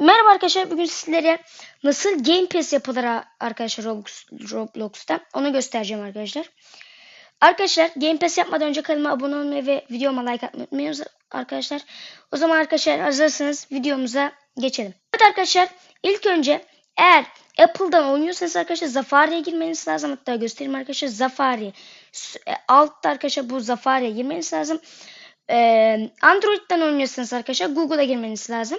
Merhaba arkadaşlar. Bugün sizlere nasıl Game Pass yapılır arkadaşlar Roblox, Roblox'ta. Onu göstereceğim arkadaşlar. Arkadaşlar Game Pass yapmadan önce kanalıma abone olmayı ve videoma like atmayı unutmayın arkadaşlar. O zaman arkadaşlar hazırsanız videomuza geçelim. Evet arkadaşlar ilk önce eğer Apple'dan oynuyorsanız arkadaşlar Safari'ye girmeniz lazım. Hatta göstereyim arkadaşlar Safari. S- e, Altta arkadaşlar bu Safari'ye girmeniz lazım. Android'den oynuyorsanız arkadaşlar Google'a girmeniz lazım.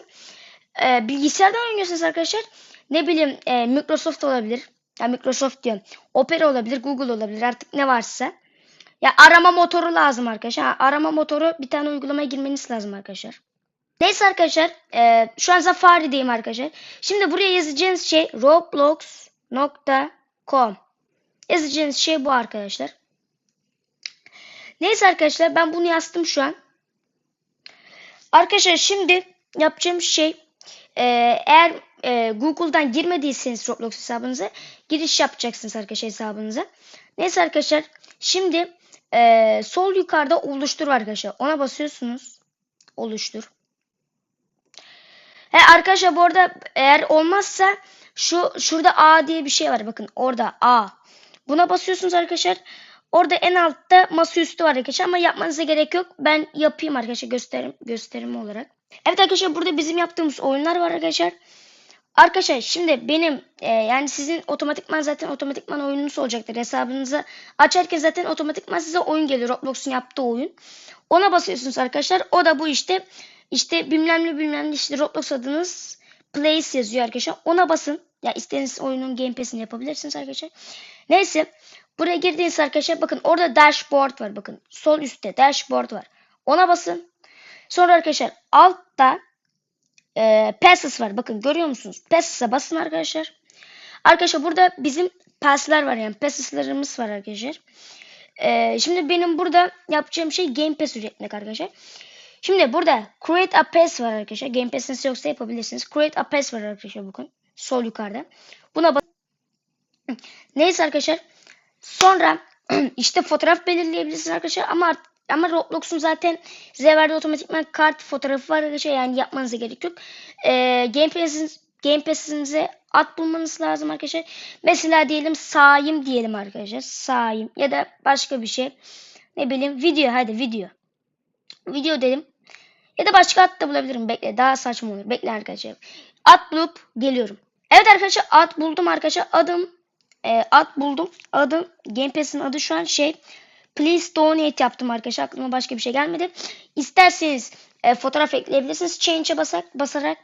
Ee, bilgisayardan oynuyorsanız arkadaşlar ne bileyim e, Microsoft olabilir. Ya Microsoft diyorum. Opera olabilir, Google olabilir artık ne varsa. Ya arama motoru lazım arkadaşlar. Arama motoru bir tane uygulamaya girmeniz lazım arkadaşlar. Neyse arkadaşlar e, şu an Safari'deyim arkadaşlar. Şimdi buraya yazacağınız şey roblox.com Yazacağınız şey bu arkadaşlar. Neyse arkadaşlar ben bunu yazdım şu an. Arkadaşlar şimdi yapacağım şey e, eğer e, Google'dan girmediyseniz Roblox hesabınıza giriş yapacaksınız arkadaşlar hesabınıza. Neyse arkadaşlar şimdi e, sol yukarıda oluştur var arkadaşlar. Ona basıyorsunuz. Oluştur. He, arkadaşlar bu arada eğer olmazsa şu şurada A diye bir şey var. Bakın orada A. Buna basıyorsunuz arkadaşlar. Orada en altta masaüstü var arkadaşlar ama yapmanıza gerek yok. Ben yapayım arkadaşlar gösterim gösterim olarak. Evet arkadaşlar burada bizim yaptığımız oyunlar var arkadaşlar. Arkadaşlar şimdi benim e, yani sizin otomatikman zaten otomatikman oyununuz olacaktır. Hesabınıza açarken zaten otomatikman size oyun geliyor. Roblox'un yaptığı oyun. Ona basıyorsunuz arkadaşlar. O da bu işte işte bilmem ne işte Roblox adınız Place yazıyor arkadaşlar. Ona basın. Ya istediğiniz oyunun Game Pass'ini yapabilirsiniz arkadaşlar. Neyse. Buraya girdiğiniz arkadaşlar bakın orada dashboard var. Bakın sol üstte dashboard var. Ona basın. Sonra arkadaşlar altta e, passes var. Bakın görüyor musunuz? Passes'a basın arkadaşlar. Arkadaşlar burada bizim pass'ler var yani passes'larımız var arkadaşlar. E, şimdi benim burada yapacağım şey Game Pass üretmek arkadaşlar. Şimdi burada create a pass var arkadaşlar. Game Pass'iniz yoksa yapabilirsiniz. Create a pass var arkadaşlar bakın. Sol yukarıda. Buna bas. Neyse arkadaşlar. Sonra işte fotoğraf belirleyebilirsiniz arkadaşlar ama art- ama Roblox'un zaten size verdiği otomatikman kart fotoğrafı var arkadaşlar yani yapmanıza gerek yok. Ee, Game Pass'inize at bulmanız lazım arkadaşlar. Mesela diyelim Saim diyelim arkadaşlar. Saim ya da başka bir şey. Ne bileyim video hadi video. Video dedim. Ya da başka at da bulabilirim. Bekle daha saçma olur. Bekle arkadaşlar. At bulup geliyorum. Evet arkadaşlar at buldum arkadaşlar. Adım e, at buldum. Adım Game Pass'in adı şu an şey Please donate yaptım arkadaşlar. Aklıma başka bir şey gelmedi. İsterseniz e, fotoğraf ekleyebilirsiniz. Change'e basarak.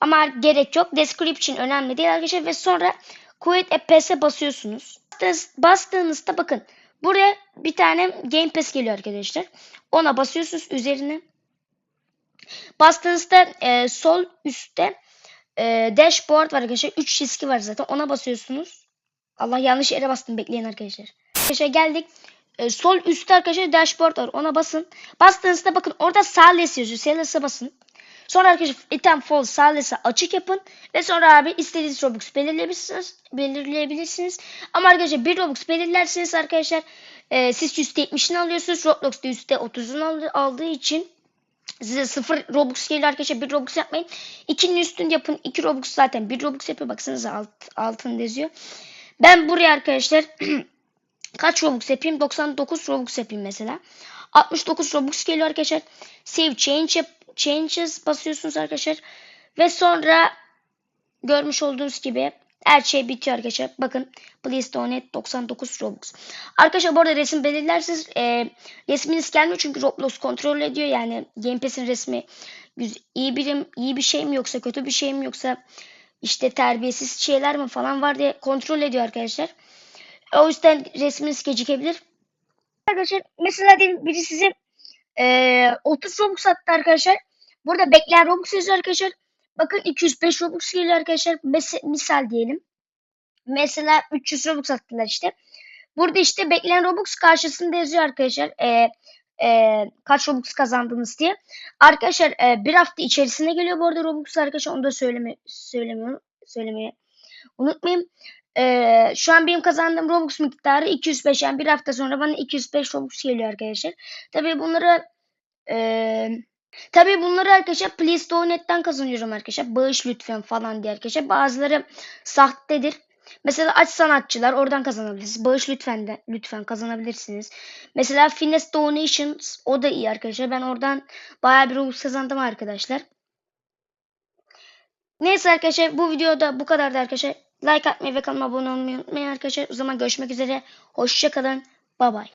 Ama gerek yok. Description önemli değil arkadaşlar. Ve sonra Quit a Pass'e basıyorsunuz. Bastığınız, bastığınızda bakın. Buraya bir tane Game Pass geliyor arkadaşlar. Ona basıyorsunuz üzerine. Bastığınızda e, sol üstte e, dashboard var arkadaşlar. 3 çizgi var zaten. Ona basıyorsunuz. Allah yanlış yere bastım. Bekleyin arkadaşlar. Arkadaşlar geldik. E, sol üstte arkadaşlar dashboard var. Ona basın. Bastığınızda bakın orada Sales yazıyor. Sales'e basın. Sonra arkadaşlar item fall Sales'e açık yapın. Ve sonra abi istediğiniz Robux belirleyebilirsiniz. belirleyebilirsiniz. Ama arkadaşlar bir Robux belirlerseniz arkadaşlar e, siz %70'ini alıyorsunuz. Roblox'ta %30'unu aldı- aldığı için Size sıfır Robux geliyor arkadaşlar. Bir Robux yapmayın. 2'nin üstünde yapın. 2 Robux zaten. Bir Robux yapıyor. Baksanıza alt, altında yazıyor. Ben buraya arkadaşlar kaç Robux yapayım? 99 Robux yapayım mesela. 69 Robux geliyor arkadaşlar. Save change changes basıyorsunuz arkadaşlar. Ve sonra görmüş olduğunuz gibi her şey bitiyor arkadaşlar. Bakın please donate 99 Robux. Arkadaşlar bu arada resim belirlerseniz e, resminiz gelmiyor çünkü Roblox kontrol ediyor. Yani Game Pass'in resmi iyi bir iyi bir şey mi yoksa kötü bir şey mi yoksa işte terbiyesiz şeyler mi falan var diye kontrol ediyor arkadaşlar. O yüzden resminiz gecikebilir. Arkadaşlar mesela diyelim biri size e, 30 Robux attı arkadaşlar. Burada bekleyen Robux yazıyor arkadaşlar. Bakın 205 Robux geliyor arkadaşlar. Mes- misal diyelim. Mesela 300 Robux attılar işte. Burada işte bekleyen Robux karşısında yazıyor arkadaşlar. E, e, kaç Robux kazandınız diye. Arkadaşlar e, bir hafta içerisinde geliyor bu arada Robux arkadaşlar. Onu da söyleme, söylemiyorum. Söylemeye unutmayın. E, şu an benim kazandığım Robux miktarı 205. Yani bir hafta sonra bana 205 Robux geliyor arkadaşlar. Tabii bunları e, Tabii bunları arkadaşlar Please Donet'ten kazanıyorum arkadaşlar. Bağış lütfen falan diye arkadaşlar. Bazıları sahtedir. Mesela aç sanatçılar oradan kazanabilirsiniz. Bağış lütfen de lütfen kazanabilirsiniz. Mesela Finesse Donations o da iyi arkadaşlar. Ben oradan bayağı bir ruh kazandım arkadaşlar. Neyse arkadaşlar bu videoda bu kadardı arkadaşlar. Like atmayı ve kanalıma abone olmayı unutmayın arkadaşlar. O zaman görüşmek üzere. Hoşçakalın. Bay bay.